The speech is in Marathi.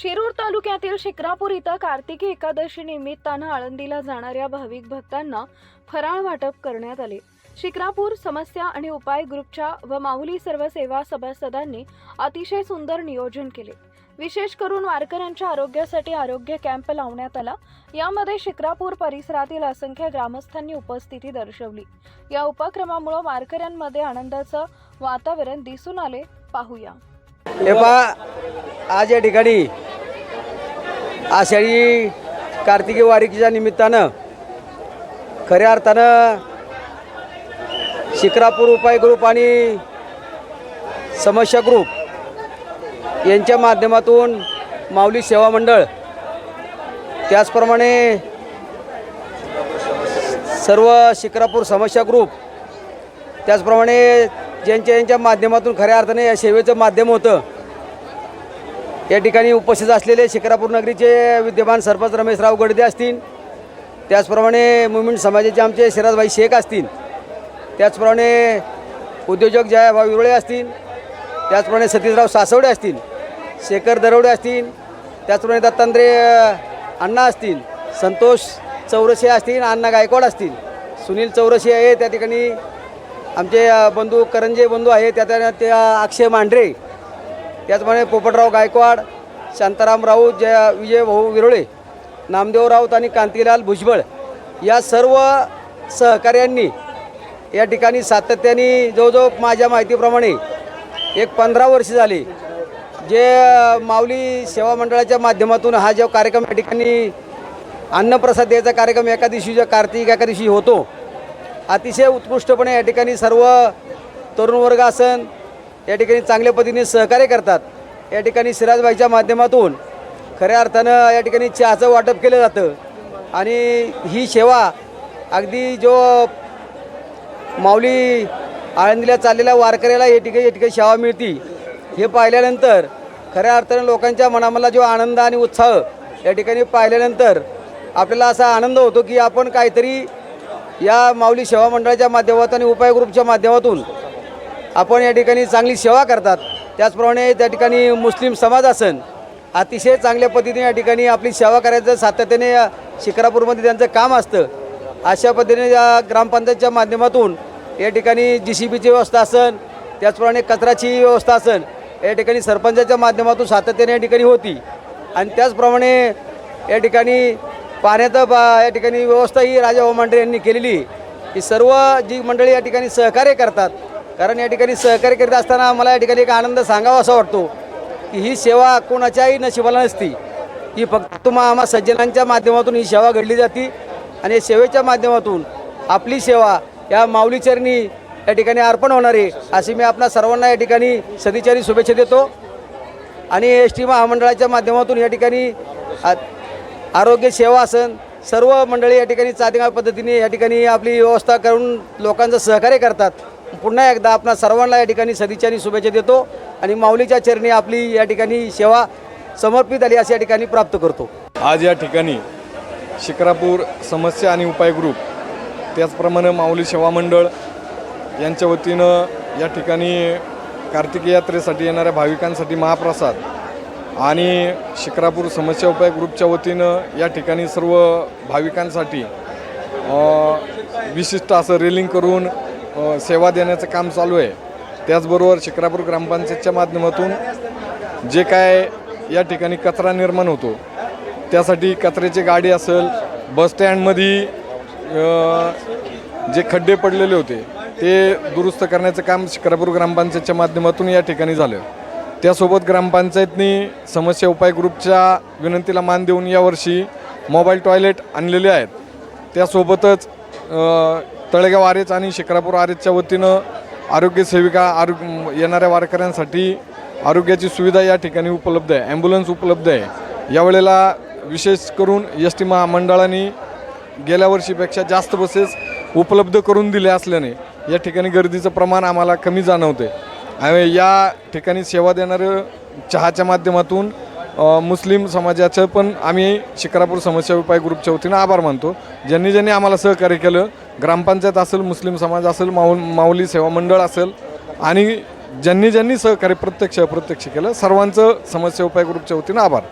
शिरूर तालुक्यातील शिक्रापूर इथं कार्तिकी एकादशी निमित्तानं आळंदीला जाणाऱ्या भाविक भक्तांना फराळ वाटप करण्यात आले. शिक्रापूर समस्या आणि उपाय ग्रुपच्या व माऊली सर्व सेवा सभासदांनी अतिशय सुंदर नियोजन केले. विशेष करून वारकऱ्यांच्या आरोग्यासाठी आरोग्य कॅम्प लावण्यात आला. यामध्ये शिक्रापूर परिसरातील असंख्य ग्रामस्थांनी उपस्थिती दर्शवली. या उपक्रमामुळे वारकऱ्यांमध्ये आनंदाचं वातावरण दिसून आले. पाहूया. आज या ठिकाणी आषाढी कार्तिकी वारीच्या निमित्तानं खऱ्या अर्थानं शिक्रापूर उपाय ग्रुप आणि समस्या ग्रुप यांच्या माध्यमातून माऊली सेवा मंडळ त्याचप्रमाणे सर्व शिक्रापूर समस्या ग्रुप त्याचप्रमाणे ज्यांच्या यांच्या माध्यमातून खऱ्या अर्थाने या सेवेचं माध्यम होतं या ठिकाणी उपस्थित असलेले शिक्रापूर नगरीचे विद्यमान सरपंच रमेशराव गडदे असतील. त्याचप्रमाणे मुमेंट समाजाचे आमचे सिराजभाई शेख असतील. त्याचप्रमाणे उद्योजक जयाभाऊ विरोळे असतील. त्याचप्रमाणे सतीशराव सासवडे असतील. शेखर दरवडे असतील. त्याचप्रमाणे दत्तात्रय अण्णा असतील. संतोष चौरसे असतील अण्णा गायकवाड असतील. सुनील चौरसे आहे त्या ठिकाणी आमचे बंधू करंजे बंधू आहे त्या त्या त्या अक्षय मांढरे. त्याचप्रमाणे पोपटराव गायकवाड शांताराम राऊत जय विजय भाऊ विरोळे नामदेव राऊत आणि कांतीलाल भुजबळ या सर्व सहकाऱ्यांनी या ठिकाणी सातत्याने जवळजवळ माझ्या माहितीप्रमाणे एक पंधरा वर्ष झाली जे माऊली सेवा मंडळाच्या माध्यमातून हा जो कार्यक्रम या ठिकाणी अन्नप्रसाद द्यायचा कार्यक्रम एका दिवशी कार्तिक एका दिवशी होतो अतिशय उत्कृष्टपणे या ठिकाणी सर्व तरुण वर्ग असन या ठिकाणी चांगल्या पद्धतीने सहकार्य करतात. या ठिकाणी सिराजबाईच्या माध्यमातून खऱ्या अर्थानं या ठिकाणी चहाचं वाटप केलं जातं. आणि ही सेवा अगदी जो माऊली आळंदीला चाललेल्या वारकऱ्याला या ठिकाणी या ठिकाणी सेवा मिळती हे पाहिल्यानंतर खऱ्या अर्थानं लोकांच्या मनामधला जो आनंद आणि उत्साह या ठिकाणी पाहिल्यानंतर आपल्याला असा आनंद होतो की आपण काहीतरी या माऊली सेवा मंडळाच्या माध्यमातून आणि उपाय ग्रुपच्या माध्यमातून आपण या ठिकाणी चांगली सेवा करतात. त्याचप्रमाणे त्या ठिकाणी मुस्लिम समाज असन अतिशय चांगल्या पद्धतीने या ठिकाणी आपली सेवा करायचं सातत्याने या त्यांचं काम असतं. अशा पद्धतीने या ग्रामपंचायतच्या माध्यमातून या ठिकाणी जी सी बीची व्यवस्था असन त्याचप्रमाणे कचराची व्यवस्था असन या ठिकाणी सरपंचाच्या माध्यमातून सातत्याने या ठिकाणी होती. आणि त्याचप्रमाणे या ठिकाणी पाण्याचं बा या ठिकाणी व्यवस्था ही राजा मांढरे यांनी केलेली ही सर्व जी मंडळी या ठिकाणी सहकार्य करतात कारण या ठिकाणी सहकार्य करीत असताना मला या ठिकाणी एक आनंद सांगावा असा वाटतो की ही सेवा कोणाच्याही नशिबाला नसती. ही फक्त तुम्हा आम्हा सज्जनांच्या माध्यमातून ही सेवा घडली जाते आणि या सेवेच्या माध्यमातून आपली सेवा या माऊलीचरणी या ठिकाणी अर्पण होणार आहे अशी मी आपणा सर्वांना या ठिकाणी सदिचारी शुभेच्छा देतो. आणि एस टी महामंडळाच्या माध्यमातून या ठिकाणी आरोग्य सेवा असन सर्व मंडळी या ठिकाणी चादिंगा पद्धतीने या ठिकाणी आपली व्यवस्था करून लोकांचं सहकार्य करतात. पुन्हा एकदा आपणा सर्वांना या ठिकाणी सदिच्छानी शुभेच्छा देतो आणि माऊलीच्या चरणी आपली या ठिकाणी सेवा समर्पित आली अशी या ठिकाणी प्राप्त करतो. आज या ठिकाणी शिक्रापूर समस्या आणि उपाय ग्रुप त्याचप्रमाणे माऊली सेवा मंडळ यांच्या वतीनं या ठिकाणी कार्तिकी यात्रेसाठी येणाऱ्या भाविकांसाठी महाप्रसाद आणि शिक्रापूर समस्या उपाय ग्रुपच्या वतीनं या ठिकाणी सर्व भाविकांसाठी विशिष्ट असं रेलिंग करून सेवा देण्याचं काम चालू आहे. त्याचबरोबर शिक्रापूर ग्रामपंचायतच्या माध्यमातून जे काय या ठिकाणी कचरा निर्माण होतो त्यासाठी कचऱ्याची गाडी असेल बसस्टँडमध्ये जे खड्डे पडलेले होते ते दुरुस्त करण्याचं काम शिक्रापूर ग्रामपंचायतच्या माध्यमातून या ठिकाणी झालं. त्यासोबत ग्रामपंचायतनी समस्या उपाय ग्रुपच्या विनंतीला मान देऊन यावर्षी मोबाईल टॉयलेट आणलेले आहेत. त्यासोबतच तळेगाव आरेच आणि शिक्रापूर आरेचच्या वतीनं आरोग्य सेविका आरोग्य येणाऱ्या वारकऱ्यांसाठी आरोग्याची सुविधा या ठिकाणी उपलब्ध आहे ॲम्ब्युलन्स उपलब्ध आहे. यावेळेला विशेष करून एस टी महामंडळाने गेल्या वर्षीपेक्षा जास्त बसेस उपलब्ध करून दिल्या असल्याने या ठिकाणी गर्दीचं प्रमाण आम्हाला कमी जाणवते. आणि या ठिकाणी सेवा देणारं चहाच्या माध्यमातून मुस्लिम समाजाचं पण आम्ही शिक्रापूर समस्या उपाय ग्रुपच्या वतीनं आभार मानतो. ज्यांनी ज्यांनी आम्हाला सहकार्य केलं ग्रामपंचायत असेल मुस्लिम समाज असेल माऊ माऊली सेवा मंडळ असेल आणि ज्यांनी ज्यांनी सहकार्य प्रत्यक्ष अप्रत्यक्ष केलं सर्वांचं समस्या उपाय ग्रुपच्या वतीनं आभार.